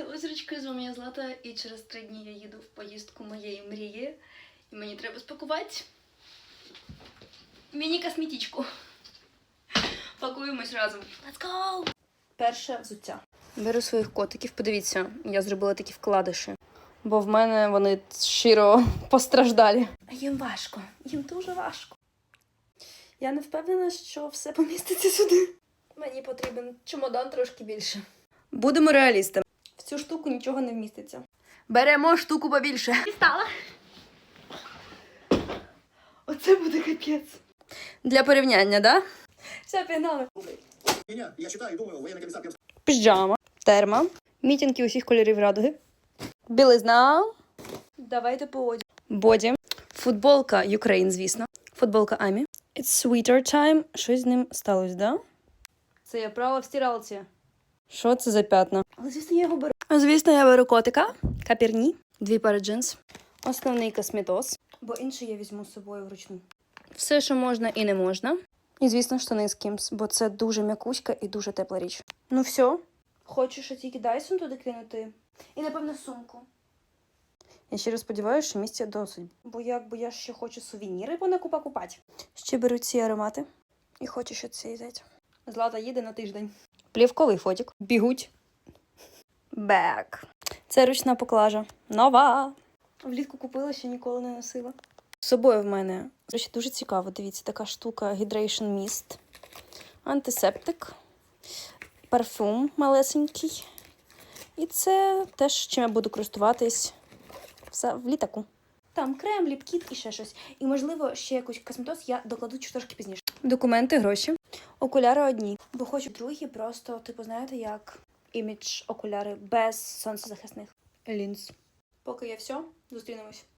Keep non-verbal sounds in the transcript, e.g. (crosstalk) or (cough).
Хелло, зречки, з вами я Злата, і через три дні я їду в поїздку моєї мрії. І мені треба спакувати міні-косметичку. Пакуємось разом. Let's go! Перше взуття. Беру своїх котиків, подивіться, я зробила такі вкладиші. Бо в мене вони щиро (laughs) постраждалі. Їм важко, їм дуже важко. Я не впевнена, що все поміститься сюди. Мені потрібен чемодан трошки більше. Будемо реалістами. Цю штуку нічого не вміститься. Беремо штуку побільше. Дістала. Оце буде капець. Для порівняння, да? Все, пігнали. Я читаю думаю, комиссар Пермского Піжама, терма, мітінки усіх кольорів радуги, білизна. Давайте по одягу. Боді, футболка Ukraine, звісно. Футболка Амі. It's sweeter time. Щось з ним сталося, да? Це я прала в стиралці. Що це за п'ятна? Але звісно, я його беру. Звісно, я беру котика, капірні, дві пари джинс, основний косметоз, бо інший я візьму з собою вручну. Все, що можна і не можна. І, звісно, штани з Кімс, бо це дуже м'якуська і дуже тепла річ. Ну все. Хочу ще тільки Дайсон туди кинути. І, напевно, сумку. Я щиро сподіваюся, що місця досить. Бо якби я ще хочу сувеніри понакупа купати. Ще беру ці аромати. І хочу ще цей взяти. Злата їде на тиждень. Плівковий фотик. Бігуть. Бек. Це ручна поклажа. Нова. Влітку купила, ще ніколи не носила. З собою в мене до дуже цікаво. Дивіться, така штука Hydration Mist, антисептик, парфюм малесенький. І це теж чим я буду користуватись в літаку. Там крем, ліпкіт і ще щось. І, можливо, ще якийсь косметоз я докладу трошки пізніше. Документи, гроші. Окуляри одні. Бо хочу другі, просто, типу, знаєте, як імідж окуляри без сонцезахисних лінз. Поки я все, зустрінемось.